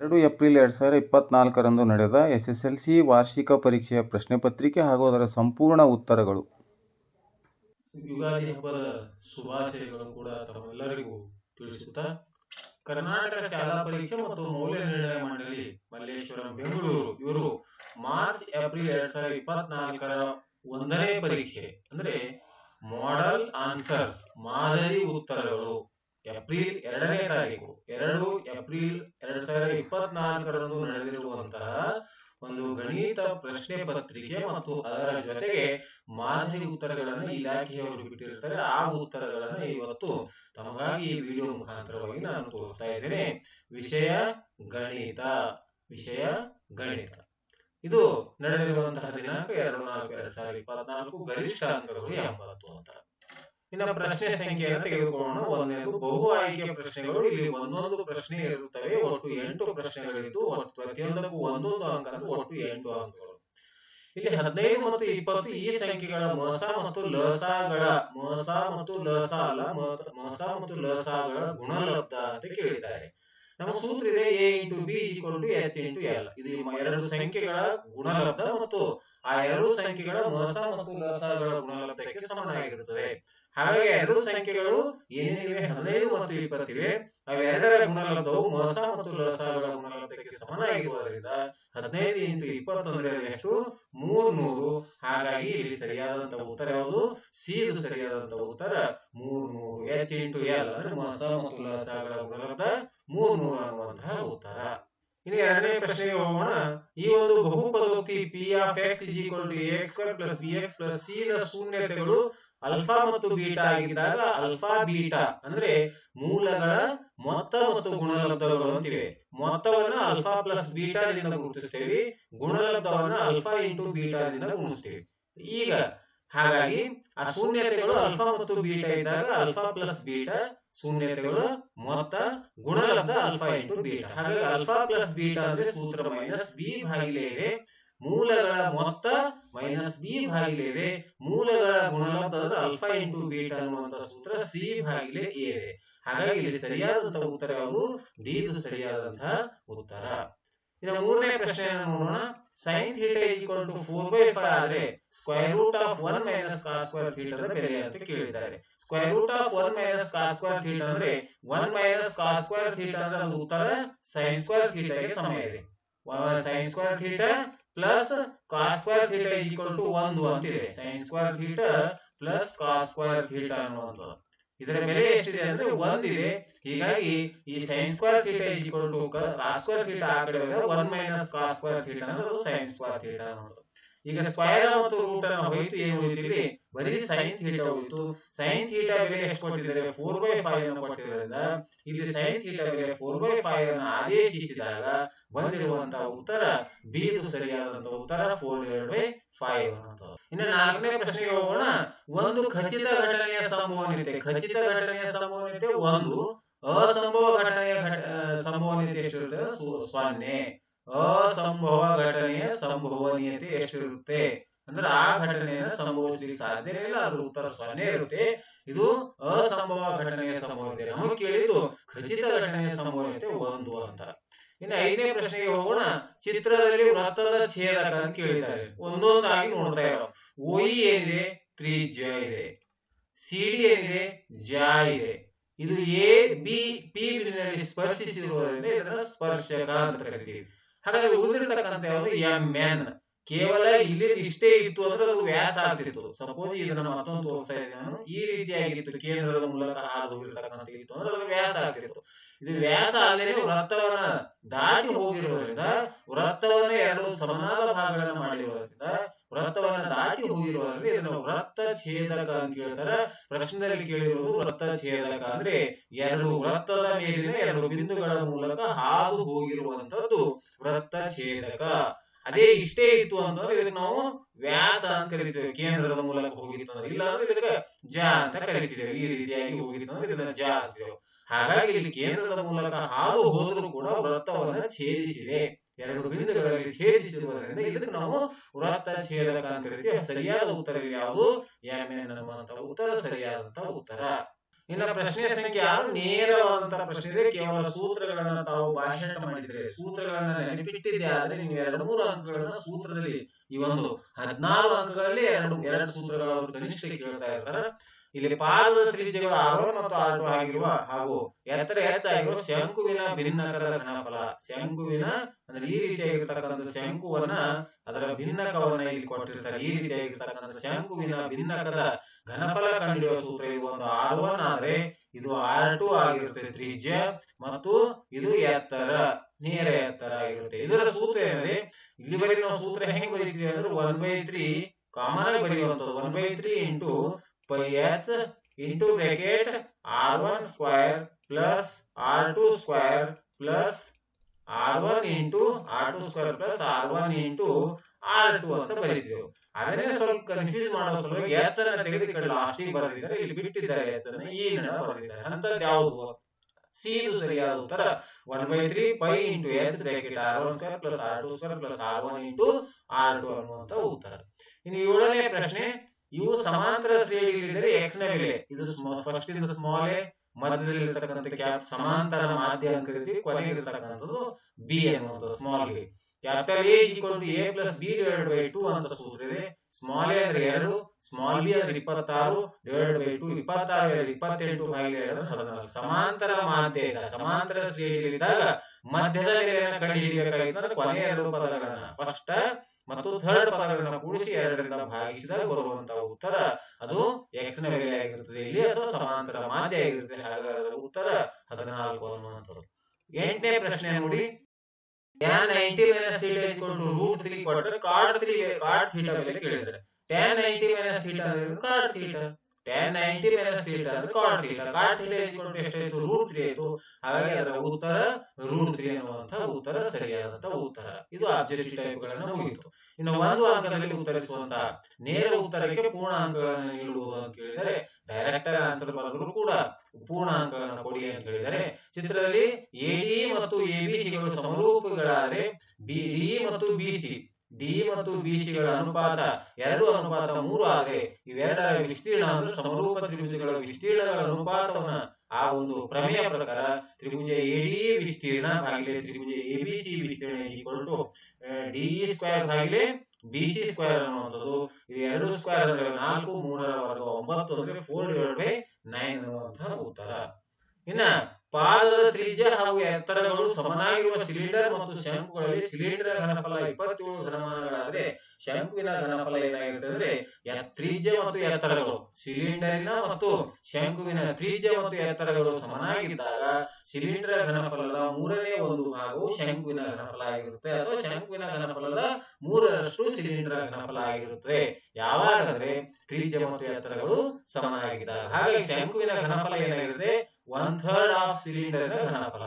ಎರಡು ಏಪ್ರಿಲ್ ಎರಡು ಸಾವಿರ ಇಪ್ಪತ್ನಾಲ್ಕರಂದು ನಡೆದ ಎಸ್ ಎಸ್ ಎಲ್ ಸಿ ವಾರ್ಷಿಕ ಪರೀಕ್ಷೆಯ ಪ್ರಶ್ನೆ ಪತ್ರಿಕೆ ಹಾಗೂ ಅದರ ಸಂಪೂರ್ಣ ಉತ್ತರಗಳು. ಯುಗಾದಿ ಹಬ್ಬದ ಶುಭಾಶಯಗಳು ಕೂಡ ತಮ್ಮೆಲ್ಲರಿಗೂ ತಿಳಿಸುತ್ತಾ, ಕರ್ನಾಟಕ ಶಾಲಾ ಪರೀಕ್ಷೆ ಮತ್ತು ಮೌಲ್ಯ ನಿರ್ಣಯ ಮಂಡಳಿ ಮಲ್ಲೇಶ್ವರಂ, ಬೆಂಗಳೂರು, ಇವರು ಮಾರ್ಚ್ ಏಪ್ರಿಲ್ ಎರಡ್ ಸಾವಿರದ ಇಪ್ಪತ್ನಾಲ್ಕರ ಒಂದನೇ ಪರೀಕ್ಷೆ, ಅಂದ್ರೆ ಮಾಡೆಲ್ ಆನ್ಸರ್ಸ್ ಮಾದರಿ ಉತ್ತರಗಳು. ಏಪ್ರಿಲ್ ಎರಡನೇ ತಾರೀಕು, ಎರಡು ಏಪ್ರಿಲ್ ಎರಡ್ ಸಾವಿರದ ಇಪ್ಪತ್ನಾಲ್ಕರಂದು ನಡೆದಿರುವಂತಹ ಒಂದು ಗಣಿತ ಪ್ರಶ್ನೆ ಪತ್ರಿಕೆ ಮತ್ತು ಅದರ ಜೊತೆಗೆ ಮಾದರಿ ಉತ್ತರಗಳನ್ನು ಇಲಾಖೆಯವರು ಬಿಟ್ಟಿರ್ತಾರೆ ಆ ಉತ್ತರಗಳನ್ನು ಇವತ್ತು ತಮಗಾಗಿ ಈ ವಿಡಿಯೋ ಮುಖಾಂತರವಾಗಿ ನಾನು ತೋರಿಸ್ತಾ ಇದ್ದೇನೆ. ವಿಷಯ ಗಣಿತ ವಿಷಯ ಗಣಿತ. ಇದು ನಡೆದಿರುವಂತಹ ದಿನಾಂಕ ಎರಡು ನಾಲ್ಕು ಎರಡ್ ಸಾವಿರದ ಇಪ್ಪತ್ನಾಲ್ಕು ಗರಿಷ್ಠ ಅಂಕಗಳು ಎಂಬತ್ತು ಅಂತ. ಇನ್ನ ಪ್ರಶ್ನೆ ಸಂಖ್ಯೆಯನ್ನು ತೆಗೆದುಕೊಳ್ಳೋಣ ಒಂದನೇದು ಬಹು ಆಯ್ಕೆ ಪ್ರಶ್ನೆಗಳು, ಇಲ್ಲಿ ಒಂದೊಂದು ಪ್ರಶ್ನೆ ಇರುತ್ತವೆ, ಒಟ್ಟು ಎಂಟು ಪ್ರಶ್ನೆಗಳಿದ್ದು, ಒಟ್ಟು ಪ್ರತಿಯೊಂದಕ್ಕೂ ಒಂದೊಂದು ಅಂಕ ಒಟ್ಟು ಎಂಟು ಅಂಕಗಳು. ಇಲ್ಲಿ ಹದಿನೈದು ಮತ್ತು ಇಪ್ಪತ್ತು ಈ ಸಂಖ್ಯೆಗಳ ಮೋಸ ಮತ್ತು ಲಸಾಗಳ ಮೋಸ ಮತ್ತು ಲಸ ಅಲ್ಲ ಮೋಸ ಮತ್ತು ಲಸಾಗಳ ಗುಣಲಬ್ಧ ಅಂತ ಕೇಳಿದ್ದಾರೆ. ನಮ್ಮ ಸೂತ್ರ ಇದೆ, A into B equal to H into L. ಇದು ಎರಡು ಸಂಖ್ಯೆಗಳ ಗುಣಲಬ್ಧ ಮತ್ತು ಆ ಎರಡು ಸಂಖ್ಯೆಗಳ ಮೋಸ ಮತ್ತು ಲಸಗಳ ಗುಣಲಬ್ಧಕ್ಕೆ ಸಮನಾಗಿರುತ್ತದೆ ಹಾಗಾಗಿ ಎರಡು ಸಂಖ್ಯೆಗಳು ಏನಿವೆ? ಹದಿನೈದು ಮತ್ತು ಇಪ್ಪತ್ತಿವೆ. ಅವೆರಡರ ಗುಣಲಬ್ಧವು ಮೋಸ ಮತ್ತು ಲಸಗಳ ಗುಣಲಬ್ಧಕ್ಕೆ ಸಮನಾಗಿರುವುದರಿಂದ ಹದಿನೈದು ಇಂಟು ಇಪ್ಪತ್ತೊಂದರ ಎಷ್ಟು? ಮೂರ್ ನೂರು. ಹಾಗಾಗಿ ಇಲ್ಲಿ ಸರಿಯಾದಂತಹ ಉತ್ತರ ಯಾವುದು? ಸಿ ಇದು ಸರಿಯಾದಂತಹ ಉತ್ತರ ಮೂರ್ನೂರು ಎಚ್ ಇಂಟು ಎಲ್ ಅಂದ್ರೆ ಮೋಸ ಮತ್ತು ಲಸಗಳ ಗುಣಲಬ್ಧ ಮೂರ್ ನೂರು ಅನ್ನುವಂತಹ ಉತ್ತರ. ಇನ್ನು ಎರಡನೇ ಪ್ರಶ್ನೆಗೆ ಹೋಗೋಣ. ಈ ಒಂದು ಬಹುಪದೋಕ್ತಿ P of X is equal to X square plus B X plus C ನ ಶೂನ್ಯತೆಗಳು ಅಲ್ಫಾ ಮತ್ತು ಬೀಟಾ ಆಗಿದ್ದಾಗ ಅಲ್ಫಾ ಬೀಟಾ ಅಂದ್ರೆ ಮೂಲಗಳ ಮೊತ್ತ ಮತ್ತು ಗುಣಲಬ್ಧಗಳು ಅಂತಿವೆ. ಮೊತ್ತವನ್ನ ಅಲ್ಫಾ ಪ್ಲಸ್ ಬೀಟಾದಿಂದ ಗುರುತಿಸ್ತೇವೆ. ಗುಣಲಬ್ಧವನ್ನ ಅಲ್ಫಾ ಇಂಟು ಬೀಟಾದಿಂದ ಗುಣಿಸ್ತೇವೆ. ಈಗ ಹಾಗಾಗಿ ಆ ಶೂನ್ಯತೆಗಳು ಅಲ್ಫಾ ಮತ್ತು ಬೀಟಾ ಇದ್ದಾಗ ಅಲ್ಫಾ ಪ್ಲಸ್ ಬೀಟಾ, ಶೂನ್ಯತೆಗಳು ಮೊತ್ತ, ಗುಣಲಬ್ಧ ಅಲ್ಫಾ ಇಂಟು ಬೀಟಾ. ಹಾಗಾಗಿ ಅಲ್ಫಾ ಪ್ಲಸ್ ಬೀಟಾ ಅಂದ್ರೆ ಸೂತ್ರ ಮೈನಸ್ ಬಿ ಭಾಗಿಲೆ ಮೂಲಗಳ ಮೊತ್ತ ಮೈನಸ್ ಬಿ ಭಾಗಿಲೆ ಮೂಲಗಳ ಗುಣಲಬ್ಧ ಅಂದ್ರೆ ಅಲ್ಫಾ ಇಂಟು ಬೀಟಾ ಅನ್ನುವಂತ ಸೂತ್ರ ಸಿ ಭಾಗಿಲೆ ಎ ಇದೆ. ಹಾಗಾಗಿ ಇಲ್ಲಿ ಸರಿಯಾದಂತಹ ಉತ್ತರ ಯಾವುದು ಡಿ ಇದು ಸರಿಯಾದಂತಹ ಉತ್ತರ. ಇನ್ನು ಮೂರನೇ ಪ್ರಶ್ನೆಯನ್ನು ನೋಡೋಣ? Sine theta is equal to four by five ಆದ್ರೆ square root of one minus cos square ಥೀಟಾದ ಬೆಲೆ ಅಂತ ಕೇಳಿದ್ದಾರೆ. Square root of one minus theta ಅಂದ್ರೆ ಒನ್ ಮೈನಸ್ ಕಾಸ್ ಸ್ಕ್ವೇರ್ ಉತ್ತರ ಸೈನ್ ಸ್ಕ್ವೇರ್ ಥೀಟಾಗೆ ಸಮ ಇದೆ. Sine square theta plus cos square theta is equal to ಒಂದು ಅಂತಿದೆ. Sine plus cos square theta ಇದರ ಬೆಲೆ ಎಷ್ಟಿದೆ ಅಂದ್ರೆ ಒಂದಿದೆ. ಹೀಗಾಗಿ ಈ sine square theta equal to cos square theta ಆ ಕಡೆ one minus cos square theta ಅಂದ್ರೆ ಸೈನ್ ಸ್ಕ್ವೇರ್ ಥೀಟಾ ಅನ್ನೋದು. ಈಗ ಸ್ಕ್ವೇರ್ ಮತ್ತು ರೂಟ್ ಅನ್ನು ಹೋಯಿತು ಏನು ಉಳಿದಿಲ್ಲಿ ಬರೀ ಸೈನ್ ಥೀಟಾ ಹೋಯಿತು. ಸೈನ್ ಥೀಟಾ ಬೆಲೆ ಎಷ್ಟು ಕೊಟ್ಟಿದ್ದಾರೆ? ಫೋರ್ ಬೈ ಫೈವ್ ಅನ್ನು ಕೊಟ್ಟಿರೋದ್ರಿಂದ ಇಲ್ಲಿ ಸೈನ್ ಥೀಟಾ ಬೆಲೆ ಫೋರ್ ಬೈ ಫೈವ್ ಅನ್ನು ಆದೇಶಿಸಿದಾಗ ಬಂದಿರುವಂತಹ ಉತ್ತರ ಬಿ ಇದು ಸರಿಯಾದಂತಹ ಉತ್ತರ ಫೋರ್ ಡಿವೈಡ್ ಬೈ ಫೈವ್ ಅಂತ ಇನ್ನು ನಾಲ್ಕನೇ ಪ್ರಶ್ನೆಗೆ ಹೋಗೋಣ. ಒಂದು ಖಚಿತ ಘಟನೆಯ ಸಂಭವನೀಯತೆ. ಖಚಿತ ಘಟನೆಯ ಸಂಭವನೀಯತೆ ಒಂದು. ಅಸಂಭವ ಘಟನೆಯ ಸಂಭವನೀಯತೆ ಎಷ್ಟಿರುತ್ತದೆ? ಸೊನ್ನೆ. ಅಸಂಭವ ಘಟನೆಯ ಸಂಭವನೀಯತೆ ಎಷ್ಟಿರುತ್ತೆ? ಅಂದ್ರೆ ಆ ಘಟನೆಯನ್ನು ಸಂಭವಿಸಲಿಕ್ಕೆ ಸಾಧ್ಯ ಇಲ್ಲ, ಅದ್ರ ಉತ್ತರ ಸೊನ್ನೆ ಇರುತ್ತೆ. ಇದು ಅಸಂಭವ ಘಟನೆಯ ಸಂಭವನೀಯತೆ ನಮಗೆ ಕೇಳಿದ್ದು ಖಚಿತ ಘಟನೆಯ ಸಂಭವನೀಯತೆ ಒಂದು ಅಂತ. ಇನ್ನು ಐದನೇ ಪ್ರಶ್ನೆಗೆ ಹೋಗೋಣ. ಚಿತ್ರದಲ್ಲಿ ವೃತ್ತದ ಛೇದಕ ಅಂತ ಕೇಳಿದ್ದಾರೆ. ಒಂದೊಂದಾಗಿ ನೋಡ್ತಾ ಇರೋ ಓಯಿ ಏನಿದೆ ತ್ರಿಜ್ಯ ಇದೆ. ಸಿಡಿ ಏನಿದೆ ಜ ಇದೆ. ಇದು ಎ, ಬಿ, ಪಿ ಬಿಂದುವಿನಲ್ಲಿ ಸ್ಪರ್ಶಿಸಿರುವುದರಿಂದ ಇದನ್ನ ಸ್ಪರ್ಶಕ ಅಂತ ಕರಿತೀವಿ. ಹಾಗಾದ್ರೆ ಉಳಿದಿರ್ತಕ್ಕಂಥ ಯಾವುದು ಎಂ ಎನ್ ಕೇವಲ ಇಲ್ಲಿ ಇಷ್ಟೇ ಇತ್ತು ಅಂದ್ರೆ ಅದು ವ್ಯಾಸ ಆಗ್ತಿತ್ತು. ಸಪೋಸ್ ಇದನ್ನ ಮತ್ತೊಂದು ತೋರಿಸ್ತಾ ಇದ್ದೀನಿ ನಾನು. ಈ ರೀತಿಯಾಗಿತ್ತು ಕೇಂದ್ರದ ಮೂಲಕ ಹಾದು ಹೋಗಿರ್ತಕ್ಕಂಥ ಇತ್ತು ಅಂದ್ರೆ ಅದು ವ್ಯಾಸ ಆಗ್ತಿತ್ತು. ಇದು ವ್ಯಾಸ ಅಲ್ಲದೆ ವೃತ್ತವನ್ನ ದಾಟಿ ಹೋಗಿರುವುದರಿಂದ ವೃತ್ತವನ್ನ ಎರಡು ಸಮಾನ ಭಾಗಗಳನ್ನ ಮಾಡಿರುವುದರಿಂದ ವೃತ್ತವನ್ನ ದಾಟಿ ಹೋಗಿರುವುದರಿಂದ ಇದನ್ನು ವೃತ್ತ ಛೇದಕ ಅಂತ ಹೇಳ್ತಾರೆ. ಪ್ರಶ್ನೆಯಲ್ಲಿ ಕೇಳಿರುವುದು ವೃತ್ತ ಛೇದಕ ಅಂದ್ರೆ ಎರಡು ವೃತ್ತದ ಮೇಲಿನ ಎರಡು ಬಿಂದುಗಳ ಮೂಲಕ ಹಾದು ಹೋಗಿರುವಂತದ್ದು ವೃತ್ತ ಛೇದಕ. ಅದೇ ಇಷ್ಟೇ ಇತ್ತು ಅಂತಂದ್ರೆ ಇದಕ್ಕೆ ನಾವು ವ್ಯಾಸ ಅಂತ ಕರಿತೇವೆ. ಕೇಂದ್ರದ ಮೂಲಕ ಹೋಗಿತ್ತು ಅಂದ್ರೆ ಇಲ್ಲ ಅಂದ್ರೆ ಇದಕ್ಕೆ ಜ ಅಂತ ಕರಿತಿದ್ದೇವೆ. ಈ ರೀತಿಯಾಗಿ ಹೋಗಿತ್ತು ಅಂದ್ರೆ ಇದನ್ನ ಜ ಅಂತೀವಿ ಹಾಗಾಗಿ ಇಲ್ಲಿ ಕೇಂದ್ರದ ಮೂಲಕ ಹಾದು ಹೋದರೂ ಕೂಡ ವೃತ್ತವನ್ನ ಛೇದಿಸಿದೆ. ಎರಡು ಬಿಂದುಗಳಲ್ಲಿ ಛೇದಿಸಿರುವುದರಿಂದ ಇದಕ್ಕೆ ನಾವು ವೃತ್ತ ಛೇದಕ ಅಂತ ಕರಿತೀವಿ. ಸರಿಯಾದ ಉತ್ತರ ಯಾವುದು? ಎಂ ಎನ್ ಉತ್ತರ, ಸರಿಯಾದಂತಹ ಉತ್ತರ. ಇನ್ನು ಪ್ರಶ್ನೆ ಸಂಖ್ಯೆ ಆರು ನೇರವಾದಂತಹ ಪ್ರಶ್ನೆ ಕೇವಲ ಸೂತ್ರಗಳನ್ನ ತಾವು ಬಾಹ್ಯಾಟ ಮಾಡಿದ್ರೆ, ಸೂತ್ರಗಳನ್ನ ನೆನಪಿಟ್ಟಿದೆ ಆದ್ರೆ ನೀವು ಎರಡು ಮೂರು ಅಂಕಗಳನ್ನ ಸೂತ್ರದಲ್ಲಿ, ಈ ಒಂದು ಹದಿನಾರು ಅಂಕಗಳಲ್ಲಿ ಎರಡು ಎರಡು ಸೂತ್ರಗಳ ಕನಿಷ್ಠ ಕೇಳ್ತಾ ಇರ್ತಾರೆ. ಇಲ್ಲಿ ಪಾದದ ತ್ರಿಜ್ಯಗಳು ಆರು ಮತ್ತು ಆರು ಆಗಿರುವ ಹಾಗೂ ಎತ್ತರ ಹೆಚ್ಚಾಗಿರುವ ಶಂಕುವಿನ ಭಿನ್ನಕದ ಘನಫಲ. ಶಂಕುವಿನ ಅಂದ್ರೆ ಈ ರೀತಿಯಾಗಿರ್ತಕ್ಕಂಥ ಶಂಕುವನ್ನ ಅದರ ಭಿನ್ನಕವನ್ನ ಇಲ್ಲಿ ಕೊಟ್ಟಿರ್ತಾರೆ. ಈ ರೀತಿಯಾಗಿರ್ತಕ್ಕಂಥ ಶಂಕುವಿನ ಭಿನ್ನಕದ ಘನಫಲ ಕಂಡುಹಿಡಿಯುವ ಸೂತ್ರ ಇದು ಒಂದು ಆರ್ ಒನ್ ಆದ್ರೆ ಇದು ಆರ್ ಟು ಆಗಿರುತ್ತೆ ತ್ರಿಜ್ಯ ಮತ್ತು ಇದು ಎತ್ತರ, ನೇರ ಎತ್ತರ ಆಗಿರುತ್ತೆ. ಇದರ ಸೂತ್ರ ಏನಂದ್ರೆ ಇಲ್ಲಿವರೆಗೆ ನಾವು ಸೂತ್ರ ಹೆಂಗ್ ಬರೀತೀವಿ ಅಂದ್ರೆ ಒನ್ ಬೈ ತ್ರೀ ಕಾಮನ್ ಆಗಿ ಬರೆಯುವಂಥದ್ದು. One by three into square plus R two square plus R one into R two square plus R one into R two ಅಂತ ಬರೀತೀವಿ. ಅದನ್ನೇ ಸ್ವಲ್ಪ ಕನ್ಫ್ಯೂಸ್ ಮಾಡೋ ಸಲುವಾಗಿ ಎಚ್ ಅನ್ನ ತೆಗೆದು ಕಡೆ ಲಾಸ್ಟಿಗೆ ಬರೆದಿದ್ದಾರೆ. ಇಲ್ಲಿ ಬಿಟ್ಟಿದ್ದಾರೆ ಎಚ್ ಅನ್ನ, ಈ ಬರೆದಿದ್ದಾರೆ. ಅಂತದ್ದು ಯಾವುದು? ಸಿ ಇದು ಸರಿಯಾದ ಉತ್ತರ one by three pi into H bracket R one square plus R two square plus R one into R two ಅನ್ನುವಂತ ಉತ್ತರ. ಇನ್ನು ಏಳನೇ ಪ್ರಶ್ನೆ ಇವು ಸಮಾಂತರ ಶ್ರೇಣಿಗಳಿದ್ದರೆ ಎಕ್ಸ್ನ ಬೆಲೆ ಇದು ಫಸ್ಟ್ ಇಂದ ಸ್ಮಾಲ್ ಎ, ಮಧ್ಯದಲ್ಲಿ ಇರತಕ್ಕಂಥ ಕ್ಯಾಪ್ ಸಮಾಂತರ ಮಾಧ್ಯ ಅಂತ ಕರಿತೀವಿ. ಕೊನೆಗೆ ಇರತಕ್ಕಂಥದ್ದು ಬಿ ಅನ್ನುವಂಥ small A capital A equal to A plus B divide by two ಅಂತ ಸೂತ್ರ ಇದೆ. ಸ್ಮಾಲ್ ಎ ಅಂದ್ರೆ ಎರಡು ಸ್ಮಾಲ್ ಬಿ ಅಂದ್ರೆ ಇಪ್ಪತ್ತಾರು ಡಿವೈಡ್ ಬೈ ಟು ಇಪ್ಪತ್ತಾರು ಎರಡು, ಇಪ್ಪತ್ತೆಂಟು ಭಾಗಿಲೆ ಎರಡು ಹದಿನಾಲ್ಕು. ಸಮಾಂತರ ಮಾಧ್ಯ ಇದೆ. ಸಮಾಂತರ ಶ್ರೇಣಿಗಳಿದ್ದಾಗ ಮಧ್ಯದಲ್ಲಿ ಕಂಡು ಹಿಡಿಯಬೇಕಾಗಿತ್ತು ಕೊನೆಯ ಎರಡು ಪದಗಳನ್ನ. ಫಸ್ಟ್ ಮತ್ತು ಥರ್ಡ್ ಪದಗಳನ್ನ ಕೂಡಿಸಿ ಎರಡರಿಂದ ಭಾಗಿಸಿದಾಗ ಬರುವಂತಹ ಉತ್ತರ ಅದು ಎಕ್ಸ್ನ ಬೆಲೆ ಆಗಿರುತ್ತದೆ ಇಲ್ಲಿ ಅಥವಾ ಸಮಾಂತರ ಮಾಧ್ಯ ಆಗಿರುತ್ತೆ. ಹಾಗಾದ್ರೆ ಉತ್ತರ ಹದಿನಾಲ್ಕು ಅನ್ನುವಂಥದ್ದು. ಎಂಟನೇ ಪ್ರಶ್ನೆ ನೋಡಿ. Tan ninety minus theta is to root three quarter cot three cot theta ಬೆಲೆ ಕೇಳಿದ್ರೆ. Tan ninety minus theta cot theta tan ninety minus theta ಅಂದ್ರೆ cot theta cot theta is to ಎಷ್ಟಾಯ್ತು ರೂಟ್ ತ್ರೀ ಆಯ್ತು. ಹಾಗಾಗಿ ಅದರ ಉತ್ತರ root three ಅನ್ನುವಂತಹ ಉತ್ತರ ಸರಿಯಾದಂತಹ ಉತ್ತರ. ಇದು ಆಬ್ಜೆಕ್ಟಿವ್ ಟೈಪ್ ಗಳನ್ನ ಮುಗಿಯಿತು. ಇನ್ನು ಒಂದು ಅಂಕದಲ್ಲಿ ಉತ್ತರಿಸುವಂತಹ ನೇರ ಉತ್ತರಕ್ಕೆ ಪೂರ್ಣ ಅಂಕಗಳನ್ನು ನೀಡುವುದು ಅಂತ ಹೇಳಿದರೆ ಡೈರೆಕ್ಟ್ ಆಗಿ ಆನ್ಸರ್ ಬರೆದ್ರು ಕೂಡ ಪೂರ್ಣ ಅಂಕಗಳನ್ನು ಕೊಡಿ ಅಂತ ಹೇಳಿದರೆ ಚಿತ್ರದಲ್ಲಿ ಎಡಿ ಮತ್ತು ಎಬಿಸಿಗಳು ಸಮರೂಪಗಳಾದರೆ ಬಿ ಡಿ ಮತ್ತು ಬಿಸಿ ಡಿ ಮತ್ತು ಬಿಸಿಗಳ ಅನುಪಾತ ಎರಡು ಅನುಪಾತ ಮೂರು ಆದರೆ ಇವೆರಡರ ವಿಸ್ತೀರ್ಣ ಅಂದ್ರೆ ಸಮರೂಪ ತ್ರಿಭುಜಗಳ ವಿಸ್ತೀರ್ಣಗಳ ಅನುಪಾತವನ್ನ ಆ ಒಂದು ಪ್ರಮೇಯ ಪ್ರಕಾರ ತ್ರಿಭುಜ ಎಡಿ ವಿಸ್ತೀರ್ಣ ಭಾಗಿಲೆ ತ್ರಿಭುಜ ಎಬಿಸಿ ವಿಸ್ತೀರ್ಣ ಈಕ್ವಲ್ ಟು ಡಿ ಸ್ಕ್ವೇರ್ ಭಾಗಿಲೆ ಬಿಸಿ ಸ್ಕ್ವೇರ್ ಅನ್ನುವಂಥದ್ದು. ಇದು ಎರಡು ಸ್ಕ್ವೇರ್ ಅಂದ್ರೆ ನಾಲ್ಕು, ಮೂರರ ವರ್ಗ ಒಂಬತ್ತು ಅಂದ್ರೆ ಫೋರ್ ಡಿವೈಡ್ ಬೈ ನೈನ್ ಅನ್ನುವಂತಹ ಉತ್ತರ. ಇನ್ನ ಪಾದದ ತ್ರಿಜ್ಯ ಹಾಗೂ ಎತ್ತರಗಳು ಸಮನಾಗಿರುವ ಸಿಲಿಂಡರ್ ಮತ್ತು ಶಂಕುಗಳಲ್ಲಿ ಸಿಲಿಂಡರ್ ಘನಫಲ ಇಪ್ಪತ್ತೇಳು ಘನಮಾನಗಳಾದ್ರೆ ಶಂಕುವಿನ ಘನಫಲ ಅಂದ್ರೆ ತ್ರಿಜ್ಯ ಮತ್ತು ಎತ್ತರಗಳು. ಸಿಲಿಂಡರಿನ ಮತ್ತು ಶಂಕುವಿನ ತ್ರಿಜ್ಯ ಮತ್ತು ಎತ್ತರಗಳು ಸಮನಾಗಿದ್ದಾಗ ಸಿಲಿಂಡರ್ ಘನಫಲದ ಮೂರನೇ ಒಂದು ಭಾಗವು ಶಂಕುವಿನ ಘನಫಲ ಆಗಿರುತ್ತೆ. ಅಥವಾ ಶಂಕುವಿನ ಘನಫಲದ ಮೂರರಷ್ಟು ಸಿಲಿಂಡರ್ ಘನಫಲ ಆಗಿರುತ್ತೆ. ಯಾವಾಗಂದ್ರೆ ತ್ರಿಜ್ಯ ಮತ್ತು ಎತ್ತರಗಳು ಸಮನಾಗಿದ್ದಾಗ. ಹಾಗಾಗಿ ಶಂಕುವಿನ ಘನಫಲ ಏನಾಗಿರುತ್ತೆ? ಒನ್ ಥರ್ಡ್ ಆಫ್ ಸಿಲಿಂಡರ್ ಘನಫಲ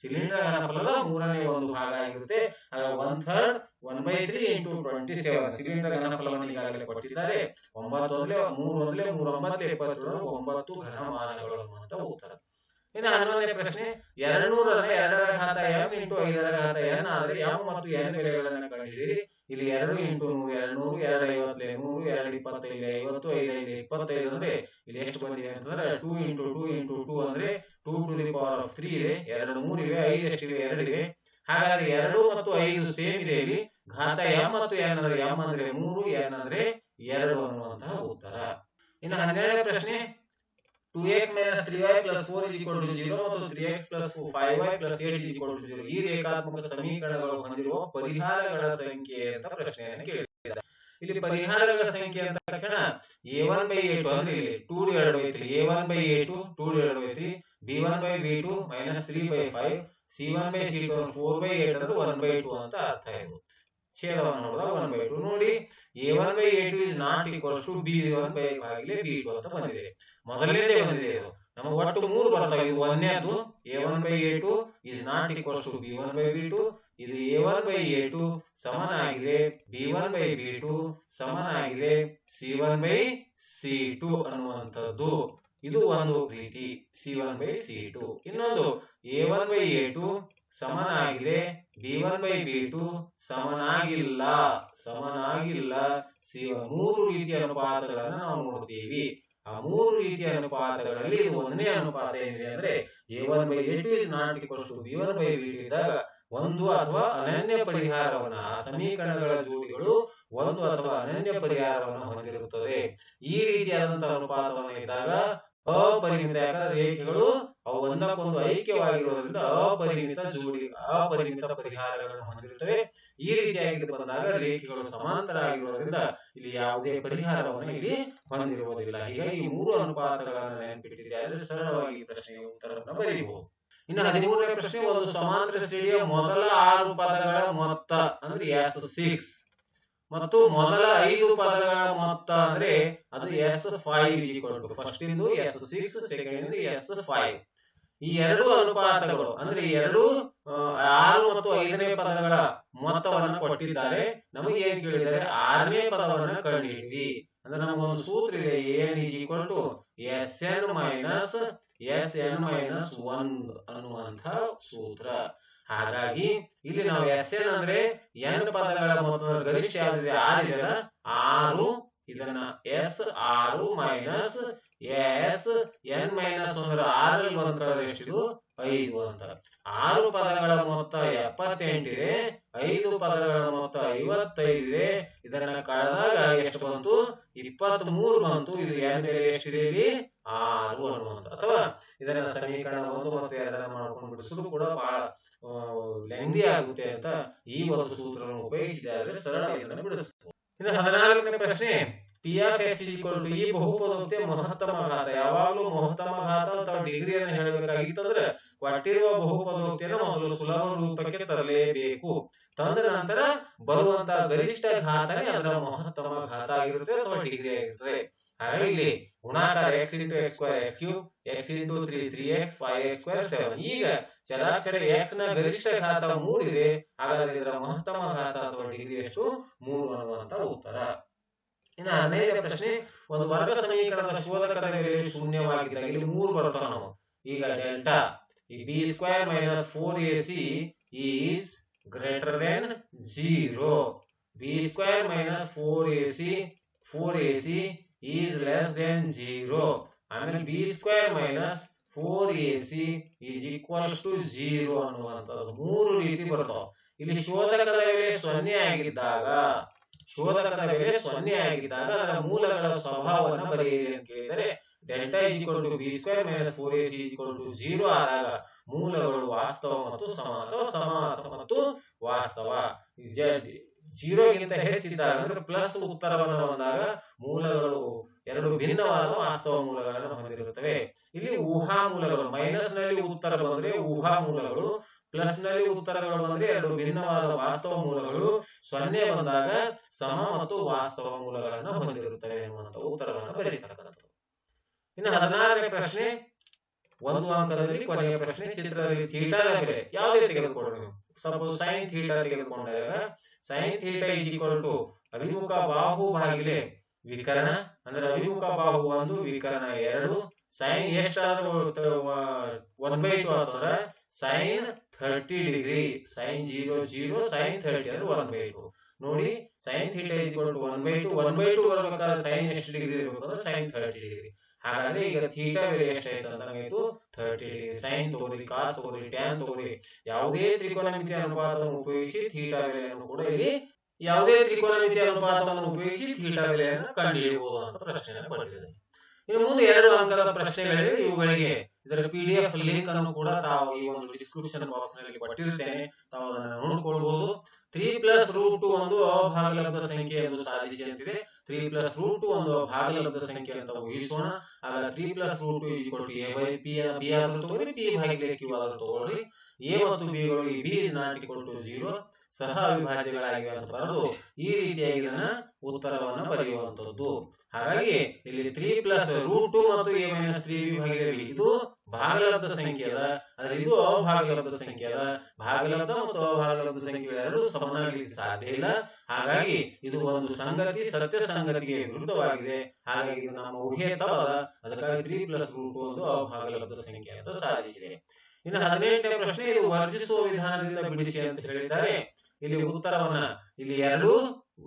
ಸಿಲಿಂಡರ್ ಘನಫಲದ ಮೂರನೇ ಒಂದು ಭಾಗ ಆಗಿರುತ್ತೆ. One third one by three into twenty seven cylinder ಘನಫಲವನ್ನು ಈಗಾಗಲೇ ಕೊಟ್ಟಿದ್ದಾರೆ. ಒಂಬತ್ತು ಒಂದಲೇ ಮೂರು ಒಂದಲೇ ಮೂರು ಒಂಬತ್ತು ಇಪ್ಪತ್ತೇಳು ಒಂಬತ್ತು ಘನಮಾನಗಳು ಅನ್ನುವಂತ ಉತ್ತರ. ಇನ್ನು ಹನ್ನೊಂದನೇ ಪ್ರಶ್ನೆ ಎರಡು ನೂರನ್ನ ಎರಡರ ಘಾತ ಎಂ ಇಂಟು ಐದರ ಘಾತ ಎನ್ ಆದ್ರೆ ಎಂ ಮತ್ತು ಎನ್ ಬೆಲೆಗಳನ್ನು ಕಂಡುಹಿಡಿಯಿರಿ ಇಲ್ಲಿ ಎರಡು ಇಂಟು ನೂರು, ಎರಡು ಐವತ್ತಲೆ ನೂರು, ಎರಡು ಇಪ್ಪತ್ತೈದು, ಐವತ್ತು, ಐದು ಇಪ್ಪತ್ತೈದು ಅಂದ್ರೆ ಇಲ್ಲಿ ಎಷ್ಟು ಬಂದಿದೆ ಅಂತಂದ್ರೆ two into two into two ಅಂದ್ರೆ two to the power of three ಇದೆ. ಎರಡು ಮೂರು ಇವೆ, ಐದು ಎಷ್ಟಿವೆ, ಎರಡು ಇವೆ. ಹಾಗಾದ್ರೆ ಎರಡು ಮತ್ತು ಐದು ಸೇಮ್ ಇದೆ ಇಲ್ಲಿ. ಘಾತ ಎಂ ಮತ್ತು ಎನ್ ಅಂದ್ರೆ ಎಂ ಅಂದ್ರೆ ಮೂರು, ಎನ್ ಅಂದ್ರೆ ಎರಡು ಅನ್ನುವಂತಹ ಉತ್ತರ. ಇನ್ನು ಹನ್ನೆರಡನೇ ಪ್ರಶ್ನೆ. Two X minus three Y plus four is equal to zero ಮತ್ತು three X plus five Y plus eight is equal to zero ಈ ರೇಖಾತ್ಮಕ ಸಮೀಕರಣಗಳು ಪರಿಹಾರಗಳ ಸಂಖ್ಯೆ ಅಂತ ಪ್ರಶ್ನೆಯನ್ನು ಕೇಳಿದ್ದಾರೆ. ಇಲ್ಲಿ ಪರಿಹಾರಗಳ ಸಂಖ್ಯೆ ಅಂತ ತಕ್ಷಣ ಎ ಒನ್ ಬೈ ಎ ಅಂದ್ರೆ ಇಲ್ಲಿ ಟೂ ಎರಡು A one by A two two ಎರಡು B one by B two minus three by five C one by C two four by eight ಅಂದ್ರೆ ಒನ್ ಬೈ ಟು ಅಂತ ಅರ್ಥ ಇದು. ಛೇದವನ್ನು ನೋಡಿದಾಗ ಒನ್ ಬೈ ಟು ನೋಡಿ A one by A two is not equals to B one by ಭಾಗಿಲೆ B two ಅಂತ ಬಂದಿದೆ. ಮೊದಲನೇದೇ ಬಂದಿದೆ ಇದು. ನಮಗೆ ಒಟ್ಟು ಮೂರು ಬರ್ತವೆ. ಇದು ಒಂದನೇದು A one by A two is not equals to B one by B two ಇದು A one by A two ಸಮನಾಗಿದೆ. B one by B two ಸಮನಾಗಿದೆ. C one by C two ಅನ್ನುವಂಥದ್ದು. ಇದು ಒಂದು ರೀತಿ C one by C two ಇನ್ನೊಂದು A one by A two ಸಮನಾಗಿದೆ. B one by B two ಸಮನಾಗಿಲ್ಲ. ಸಮನಾಗಿಲ್ಲ. ಸಿ ಮೂರು ರೀತಿಯ ಅನುಪಾತಗಳನ್ನು ನಾವು ನೋಡ್ತೀವಿ. ಆ ಮೂರು ರೀತಿಯ ಅನುಪಾತಗಳಲ್ಲಿ ಇದು ಒಂದನೇ ಅನುಪಾತ ಏನಿದೆ ಅಂದ್ರೆ A one by A two is not to B one by B ಇದ್ದಾಗ ಒಂದು ಅಥವಾ ಅನನ್ಯ ಪರಿಹಾರವನ್ನ ಸಮೀಕರಣಗಳ ಜೋಡಿಗಳು ಒಂದು ಅಥವಾ ಅನನ್ಯ ಪರಿಹಾರವನ್ನು ಹೊಂದಿರುತ್ತದೆ. ಈ ರೀತಿಯಾದಂತಹ ಅನುಪಾತವನ್ನು ಇದ್ದಾಗ ಅಪರಿಮಿತ ಯಾಕಂದ್ರೆ ರೇಖೆಗಳು ಅವು ಒಂದಕ್ಕೊಂದು ಐಕ್ಯವಾಗಿರುವುದರಿಂದ ಅಪರಿಮಿತ ಜೋಡಿ, ಅಪರಿಮಿತ ಪರಿಹಾರಗಳನ್ನು ಹೊಂದಿರುತ್ತವೆ ಈ ರೀತಿಯಾಗಿ ಬಂದಾಗ ರೇಖೆಗಳು ಸಮಾಂತರ ಆಗಿರುವುದರಿಂದ ಇಲ್ಲಿ ಯಾವುದೇ ಪರಿಹಾರವನ್ನು ಇಲ್ಲಿ ಹೊಂದಿರುವುದಿಲ್ಲ. ಹೀಗಾಗಿ ಈ ಮೂರು ಅನುಪಾತಗಳನ್ನು ನೆನಪಿಟ್ಟಿದೆ ಸರಳವಾಗಿ ಪ್ರಶ್ನೆಗೆ ಉತ್ತರವನ್ನು ಬರೆಯಬಹುದು ಇನ್ನು ಹದಿಮೂರನೇ ಪ್ರಶ್ನೆ ಒಂದು ಸಮಾಂತರ ಶ್ರೇಣಿಯ ಮೊದಲ ಆರು ಪದಗಳ ಮೊತ್ತ ಅಂದ್ರೆ ಎಸ್ ಸಿಕ್ಸ್ ಮತ್ತು ಮೊದಲ ಐದು ಪದಗಳ ಮೊತ್ತ ಅಂದ್ರೆ ಅದು ಎಸ್ ಫೈವ್ ಈಕ್ವಲ್ ಫಸ್ಟ್ ಇಂದು ಎಸ್ ಸಿಕ್ಸ್ ಸೆಕೆಂಡ್ ಇಂದು ಎಸ್ ಫೈವ್ ಈ ಎರಡು ಅನುಪಾತಗಳು ಅಂದ್ರೆ ಎರಡು ಆರು ಮತ್ತು ಐದನೇ ಪದಗಳ ಮೊತ್ತವನ್ನು ಕೊಟ್ಟಿದ್ದಾರೆ. ನಮಗೆ ಏನ್ ಕೇಳಿದರೆ ಆರನೇ ಪದವನ್ನು ಕಂಡುಹಿಡಿ ಅಂದ್ರೆ ನಮಗೊಂದು ಸೂತ್ರ ಇದೆ. An is equal to S N minus S N minus one ಅನ್ನುವಂತ ಸೂತ್ರ. ಹಾಗಾಗಿ ಇಲ್ಲಿ ನಾವು ಎಸ್ ಎನ್ ಅಂದ್ರೆ ಎನ್ ಪದಗಳ ಮೊತ್ತದ ಗರಿಷ್ಠ ಯಾವ್ದಿದೆ ಆರು ಇದೆಯಲ್ಲ? ಆರು, ಇದನ್ನ ಎಸ್ ಆರು ಮೈನಸ್ ಎಸ್ ಎನ್ ಮೈನಸ್ ಅಂದ್ರೆ ಆರಲ್ಲಿ ಬಂದ್ರೆ ಎಷ್ಟಿದು? ಐದು ಅಂತ. ಆರು ಪದಗಳ ಮೊತ್ತ ಎಪ್ಪತ್ತೆಂಟಿದೆ ಐದು ಪದಗಳ ಮೊತ್ತ ಐವತ್ತೈದಿದೆ ಇದನ್ನ ಕಳೆದಾಗ ಎಷ್ಟು ಬಂತು? ಇಪ್ಪತ್ತ್ ಮೂರು ಬಂತು. ಇದು ಎನ್ ಬೇರೆ ಎಷ್ಟಿದೆ ಇಲ್ಲಿ? ಆರು ಅನ್ನುವಂಥ ಅಥವಾ ಇದನ್ನ ಸಮೀಕರಣ ಒಂದು ಮತ್ತು ಎರಡರ ಮಾಡ್ಕೊಂಡು ಬಿಡಿಸೋದು ಕೂಡ ಬಹಳ ಲೆಂದಿ ಆಗುತ್ತೆ ಅಂತ ಈ ಒಂದು ಸೂತ್ರವನ್ನು ಉಪಯೋಗಿಸಿದರೆ ಸರಳ ಇದನ್ನು ಬಿಡಿಸಬಹುದು ಇನ್ನು ಹದಿನಾಲ್ಕನೇ ಪ್ರಶ್ನೆ P of X equal to ಈ ಬಹುಪದೋಕ್ತಿಯ ಮಹತ್ತಮ ಘಾತ. ಯಾವಾಗಲೂ ಮಹತ್ತಮ ಘಾತ ಅಥವಾ ಡಿಗ್ರಿಯನ್ನು ಹೇಳಬೇಕಾಗಿತ್ತಂದ್ರೆ ಕೊಟ್ಟಿರುವ ಬಹುಪದೋಕ್ತಿಯನ್ನು ಮೊದಲು ಸುಲಭ ರೂಪಕ್ಕೆ ತರಲೇಬೇಕು. ತಂದ ನಂತರ ಬರುವಂತಹ ಗರಿಷ್ಠ ಘಾತನೇ ಅದರ ಮಹತ್ತಮ ಘಾತ ಆಗಿರುತ್ತೆ ಅಥವಾ ಡಿಗ್ರಿ ಆಗಿರ್ತದೆ ಹಾಗಾಗಿ ಇಲ್ಲಿ ಗುಣಾಕಾರ X into X square X cube X into three three X five X square seven ಈಗ ಚರಾಕ್ಷರ ಎಕ್ಸ್ನ ಗರಿಷ್ಠ ಘಾತ ಇದೆ. ಹಾಗಾದ್ರೆ ಇದರ ಮಹತ್ತಮ ಘಾತ ಅಥವಾ ಡಿಗ್ರಿ ಎಷ್ಟು? ಮೂರು ಅನ್ನುವಂತ ಉತ್ತರ. ಇನ್ನು ಹದಿನೈದನೇ ಪ್ರಶ್ನೆ, ಒಂದು ವರ್ಗ ಸಮೀಕರಣದ ಶೋಧಕದ ಬೆಲೆ ಶೂನ್ಯವಾಗಿದ್ದಾಗ ಇಲ್ಲಿ ಮೂರು ಬರ್ತಾವ ನಾವು. ಈಗ ಡೆಲ್ಟಾ, ಈ B square minus four A C is greater than zero B square minus four A C four A C is less than zero ಆಮೇಲೆ B square minus four A C is equals to zero ಅನ್ನುವಂಥದ್ದು ಮೂರು ರೀತಿ ಬರ್ತಾವ. ಇಲ್ಲಿ ಶೋಧಕದ ಬೆಲೆ ಸೊನ್ನೆ ಆಗಿದ್ದಾಗ, ಶೋಧಕದ ಬೆಲೆ ಸೊನ್ನೆ ಆಗಿದ್ದಾಗ ಅದರ ಮೂಲಗಳ ಸ್ವಭಾವವನ್ನು ಬರೆಯಿರಿ ಅಂತ ಕೇಳಿದರೆ delta is equal to B square minus four A C equal to zero ಆದಾಗ ಮೂಲಗಳು ವಾಸ್ತವ ಮತ್ತು ಸಮಾನ ಅಥವಾ ಸಮಾನ ಮತ್ತು ವಾಸ್ತವ. ಜೀರೋಗಿಂತ ಹೆಚ್ಚಿದ್ದಾಗ ಅಂದ್ರೆ ಪ್ಲಸ್ ಉತ್ತರವನ್ನು ಬಂದಾಗ ಮೂಲಗಳು ಎರಡು ಭಿನ್ನವಾದ ವಾಸ್ತವ ಮೂಲಗಳನ್ನು ಹೊಂದಿರುತ್ತವೆ. ಇಲ್ಲಿ ಊಹಾ ಮೂಲಗಳು ಮೈನಸ್ನಲ್ಲಿ ಉತ್ತರ ಬಂದ್ರೆ ಊಹಾ ಮೂಲಗಳು ಪ್ಲಸ್ನಲ್ಲಿ ಉತ್ತರಗಳು ಬಂದ್ರೆ ಎರಡು ಭಿನ್ನವಾದ ವಾಸ್ತವ ಮೂಲಗಳು, ಸೊನ್ನೆ ಬಂದಾಗ ಸಮ ಮತ್ತು ವಾಸ್ತವ ಮೂಲಗಳನ್ನು ಹೊಂದಿರುತ್ತವೆ ಎನ್ನುವಂತ ಉತ್ತರವನ್ನು ಬರೀತಕ್ಕಂಥದ್ದು. ಇನ್ನು ಹದಿನಾರನೇ ಪ್ರಶ್ನೆ ಒಂದು ಅಂಕದಲ್ಲಿ ಕೊನೆಯ ಪ್ರಶ್ನೆ ಚಿತ್ರದಲ್ಲಿ ಥೀಟಾ ಬೆಲೆ ಯಾವುದೇ ತೆಗೆದುಕೊಳ್ಳೋಣ ಸಪೋಸ್ ಸೈನ್ ಥೀಟಾ ತೆಗೆದುಕೊಂಡಾಗ sine theta is equal to ಅಭಿಮುಖ ಬಾಹು ಭಾಗಿಲೆ ವಿಕರಣ, ಅಂದ್ರೆ ಅಭಿಮುಖ ಬಾಹು ಒಂದು, ವಿಕರಣ ಎರಡು. ಸೈನ್ ಎಷ್ಟಾದ್ರೂ ಒನ್ ಬೈ ಟು ಆತರ sine thirty degree sine zero zero sine thirty ಅಂದ್ರೆ ಒನ್ ಬೈ ಟು ನೋಡಿ sine theta is to one by two one by two ಬರ್ಬೇಕಾದ್ರೆ ಸೈನ್ ಎಷ್ಟು ಡಿಗ್ರಿ ಇರಬೇಕಂದ್ರೆ ಸೈನ್ ಥರ್ಟಿ ಡಿಗ್ರಿ ಹಾಗಾದ್ರೆ ಈಗ ಥೀಟಾ ಬೆಲೆ ಎಷ್ಟಾಯ್ತು? ಅಂದಂಗಾಯ್ತು ಥರ್ಟಿ ಡಿಗ್ರಿ ಸೈನ್ ತಗೋರಿ ಕಾಸ್ ತಗೋರಿ ಟ್ಯಾನ್ ತಗೋರಿ ಯಾವುದೇ ತ್ರಿಕೋನಮಿತಿ ಅನುಪಾತವನ್ನು ಉಪಯೋಗಿಸಿ ಥೀಟಾ ಬೆಲೆಯನ್ನು ಕೂಡ ಇಲ್ಲಿ ಯಾವುದೇ ತ್ರಿಕೋನಮಿತಿ ಅನುಪಾತವನ್ನು ಉಪಯೋಗಿಸಿ ಥೀಟಾ ಬೆಲೆಯನ್ನು ಕಂಡುಹಿಡಿಯಬಹುದು ಅಂತ ಪ್ರಶ್ನೆಯನ್ನು ಕೊಟ್ಟಿದೆ ಇನ್ನು ಮುಂದೆ ಎರಡು ಅಂಕದ ಪ್ರಶ್ನೆಗಳಿವೆ. ಇವುಗಳಿಗೆ ಇದರ ಪಿ ಡಿ ಎಫ್ ಲಿಂಕ್ ಅನ್ನು ಕೂಡ ತಾವು ಈ ಒಂದು ಡಿಸ್ಕ್ರಿಪ್ಷನ್ ಬಾಕ್ಸ್ನಲ್ಲಿ ಕೊಟ್ಟಿರ್ತೇನೆ ತಾವು ಅದನ್ನು ನೋಡಿಕೊಳ್ಳಬಹುದು ತ್ರೀ ಪ್ಲಸ್ ರೂಟ್ ಟು ಒಂದು ಅಭಾಗಲಬ್ಧ ಸಂಖ್ಯೆ ಎಂದು ಸಾಧಿಸಿ ಅಂತಿದೆ ತ್ರೀ ಪ್ಲಸ್ ರೂಟ್ ಟು ಒಂದು ಭಾಗಲಬ್ಧ ಸಂಖ್ಯೆ ಅಂತ ಊಹಿಸೋಣ. ಆಗ three plus root two is to A by P B ಆದ್ರೂ ತಗೊಳ್ಳಿ, ಪಿ ಭಾಗಿಲೆ ಕ್ಯೂ ಆದ್ರೂ ತಗೊಳ್ಳಿ. ಎ ಮತ್ತು ಬಿ ಗಳು B is not equal to zero. ಸಹ ಅವಿಭಾಜ್ಯಗಳಾಗಿವೆ ಅಂತ ಬರೆದು ಈ ರೀತಿಯಾಗಿ ಇದನ್ನ ಉತ್ತರವನ್ನು ಬರೆಯುವಂತದ್ದು ಹಾಗಾಗಿ ಇಲ್ಲಿ ತ್ರೀ ಪ್ಲಸ್ ರೂಟ್ ಟು ಮತ್ತು ಎ ಮೈನಸ್ ತ್ರೀ ಬಿ ಭಾಗಿಲೆ ಇದು ಭಾಗಲಬ್ಧ ಸಂಖ್ಯೆ ಅದ ಆದ್ರೆ ಇದು ಅಭಾಗಲಬ್ಧ ಸಂಖ್ಯೆ ಅದ ಭಾಗಲಬ್ಧ ಮತ್ತು ಅಭಾಗಲಬ್ಧ ಸಂಖ್ಯೆಗಳೆರಡು ಸಮನಾಗಲಿಕ್ಕೆ ಸಾಧ್ಯ ಇಲ್ಲ. ಹಾಗಾಗಿ ಇದು ಒಂದು ಸಂಗತಿ, ಸತ್ಯ ಸಂಗತಿಗೆ ವಿರುದ್ಧವಾಗಿದೆ. ಹಾಗಾಗಿ ಇದು ನಮ್ಮ ಊಹೆ ತಪ್ಪದ ಅದಕ್ಕಾಗಿ ತ್ರೀ ಪ್ಲಸ್ ರೂಟ್ ಒಂದು ಅಭಾಗಲಬ್ಧ ಸಂಖ್ಯೆ ಅಂತ ಸಾಧಿಸಿದೆ. ಇನ್ನು ಹದಿನೆಂಟನೇ ಪ್ರಶ್ನೆ, ಇದು ವರ್ಜಿಸುವ ವಿಧಾನದಿಂದ ಬಿಡಿಸಿ ಅಂತ ಹೇಳಿದ್ದಾರೆ. ಇಲ್ಲಿ ಉತ್ತರವನ್ನ, ಇಲ್ಲಿ ಎರಡು,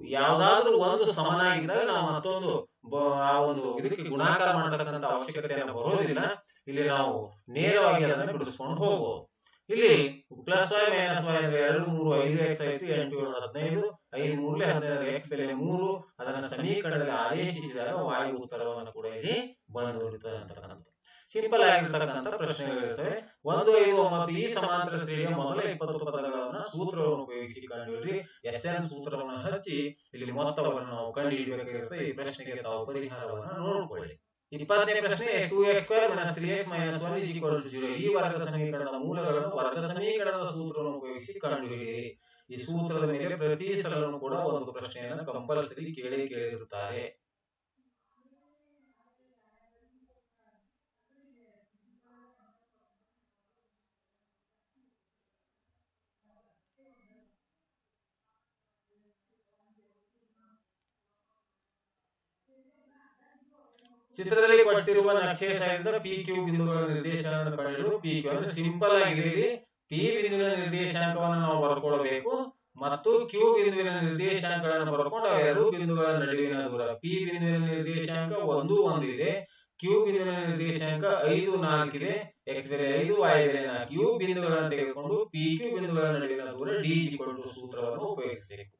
ಯಾವ್ದಾದ್ರು ಒಂದು ಸಮನಾಗಿದ್ದಾಗ ನಾವು ಮತ್ತೊಂದು ಆ ಒಂದು ಇದಕ್ಕೆ ಗುಣಾಕಾರ ಮಾಡತಕ್ಕಂತ ಅವಶ್ಯಕತೆಯನ್ನು ಬರೋದಿಲ್ಲ. ಇಲ್ಲಿ ನಾವು ನೇರವಾಗಿ ಅದನ್ನ ಬಿಡಿಸ್ಕೊಂಡು ಹೋಗಬಹುದು ಇಲ್ಲಿ ಪ್ಲಸ್ ವೈ ಮೈನಸ್ ವೈ ಅಂದ್ರೆ ಎರಡು, ಮೂರು, ಐದು ಎಕ್ಸ್ ಆಯ್ತು, ಎಂಟು, ಏಳು, ಹದಿನೈದು, ಐದು ಮೂರಲೆ ಹದಿನೈದು, ಎಕ್ಸ್ ಬೆಲೆ ಮೂರು. ಅದನ್ನ ಸಮೀಕರಣದಲ್ಲಿ ಆದೇಶಿಸಿದಾಗ ವಾಯು ಉತ್ತರವನ್ನು ಕೂಡ ಇಲ್ಲಿ ಬಂದು ಅಂತಕ್ಕಂಥ ಸಿಂಪಲ್ ಆಗಿರ್ತಕ್ಕಂಥ ಪ್ರಶ್ನೆಗಳಿರ್ತವೆ ಒಂದು, ಐದು, ಒಂಬತ್ತು ಈ ಸಮಾಂತರ ಶ್ರೇಣಿಯ ಮೊದಲ ಇಪ್ಪತ್ತು ಪದಗಳನ್ನ ಸೂತ್ರವನ್ನು ಉಪಯೋಗಿಸಿ ಕಂಡುಹಿಡಿಯಿರಿ ಎಸ್ ಎನ್ ಸೂತ್ರವನ್ನು ಹಚ್ಚಿ, ಇಲ್ಲಿ ಮೊತ್ತವನ್ನು ನಾವು ಕಂಡುಹಿಡಿಯಬೇಕಾಗಿರುತ್ತೆ ಈ ಪ್ರಶ್ನೆಗೆ ತಾವು ಪರಿಹಾರವನ್ನ ನೋಡಿಕೊಳ್ಳಿ. ಇಪ್ಪತ್ತನೇ ಪ್ರಶ್ನೆ two X square minus three X minus one is equal to zero ಈ ವರ್ಗ ಸಮೀಕರಣದ ಮೂಲಗಳನ್ನು ವರ್ಗ ಸಮೀಕರಣದ ಸೂತ್ರವನ್ನು ಉಪಯೋಗಿಸಿ ಕಂಡುಹಿಡಿಯಿರಿ ಈ ಸೂತ್ರದ ಮೇಲೆ ಪ್ರತಿ ಸಲನು ಕೂಡ ಒಂದು ಪ್ರಶ್ನೆಯನ್ನು ಕಂಪಲ್ಸರಿ ಕೇಳಿ ಕೇಳಿರುತ್ತಾರೆ. ಚಿತ್ರದಲ್ಲಿ ಕೊಟ್ಟಿರುವ ನಕ್ಷೆ ಸಹಿತ ಪಿ ಕ್ಯೂ ಬಿಂದುಗಳ ನಿರ್ದೇಶನವನ್ನು ಪಡೆಯಲು ಪಿ ಕ್ಯೂ ಅಂದ್ರೆ ಸಿಂಪಲ್ ಆಗಿರಲಿ ಪಿ ಬಿಂದುವಿನ ನಿರ್ದೇಶಾಂಕವನ್ನು ನಾವು ಬರ್ಕೊಳ್ಬೇಕು ಮತ್ತು ಕ್ಯೂ ಬಿಂದುವಿನ ನಿರ್ದೇಶಾಂಕಗಳನ್ನು ಬರ್ಕೊಂಡು ಎರಡು ಬಿಂದುಗಳ ನಡುವಿನ ದೂರ. ಪಿ ಬಿಂದುವಿನ ನಿರ್ದೇಶಾಂಕ ಒಂದು ಒಂದು ಇದೆ ಕ್ಯೂ ಬಿಂದುವಿನ ನಿರ್ದೇಶಾಂಕ ಐದು ನಾಲ್ಕು ಇದೆ ಎಕ್ಸ್ ಬೇರೆ ಐದು ವೈ ಬೇರೆ ನಾಲ್ಕು. ಬಿಂದುಗಳನ್ನು ತೆಗೆದುಕೊಂಡು ಪಿ ಕ್ಯೂ ಬಿಂದುಗಳ ನಡುವಿನ ದೂರ ಡಿ ಟು ಸೂತ್ರವನ್ನು ಉಪಯೋಗಿಸಬೇಕು.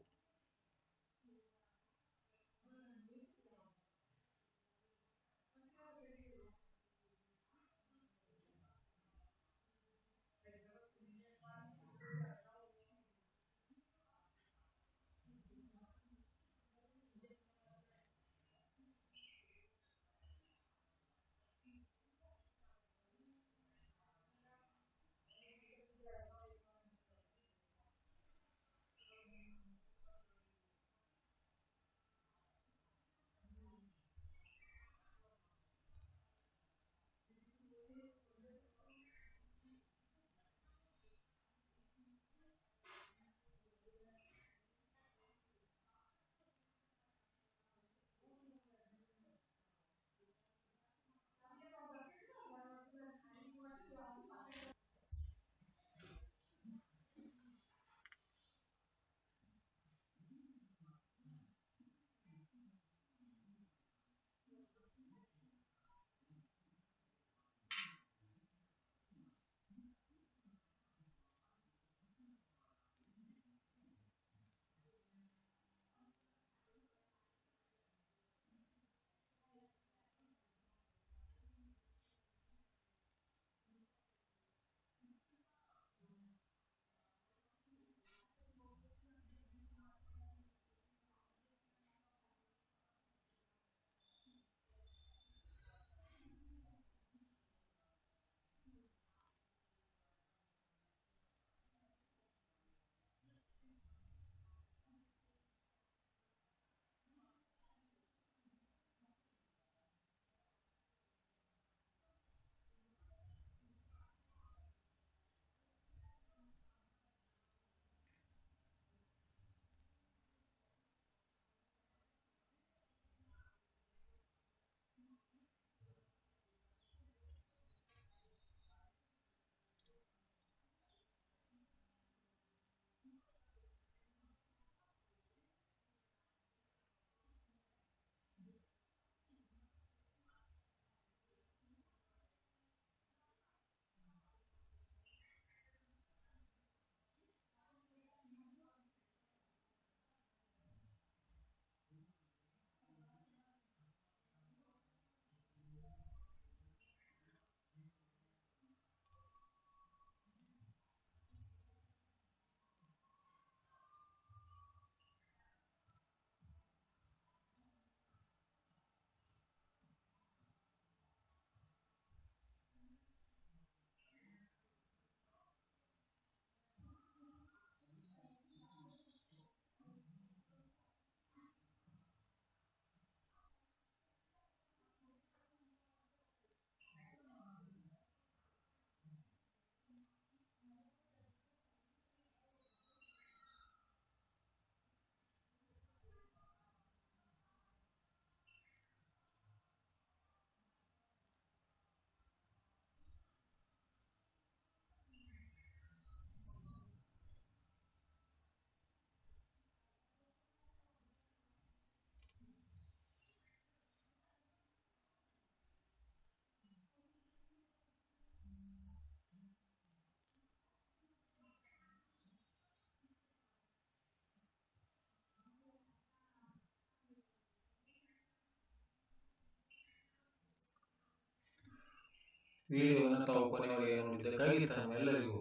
ವಿಡಿಯೋವನ್ನು ತಾವು ಕೊನೆಯವರೆಗೆ ನೋಡಿದ್ದಕ್ಕಾಗಿ ತಮ್ಮೆಲ್ಲರಿಗೂ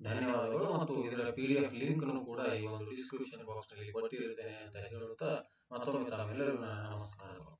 ಧನ್ಯವಾದಗಳು ಮತ್ತು ಇದರ ಪಿ ಡಿ ಎಫ್ ಲಿಂಕ್ ಕೂಡ ಈ ಒಂದು ಡಿಸ್ಕ್ರಿಪ್ಷನ್ ಬಾಕ್ಸ್ನಲ್ಲಿ ಕೊಟ್ಟಿರುತ್ತೇನೆ ಅಂತ ಹೇಳುತ್ತಾ ಮತ್ತೊಮ್ಮೆ ತಮ್ಮೆಲ್ಲರಿಗೂ ನಮಸ್ಕಾರಗಳು.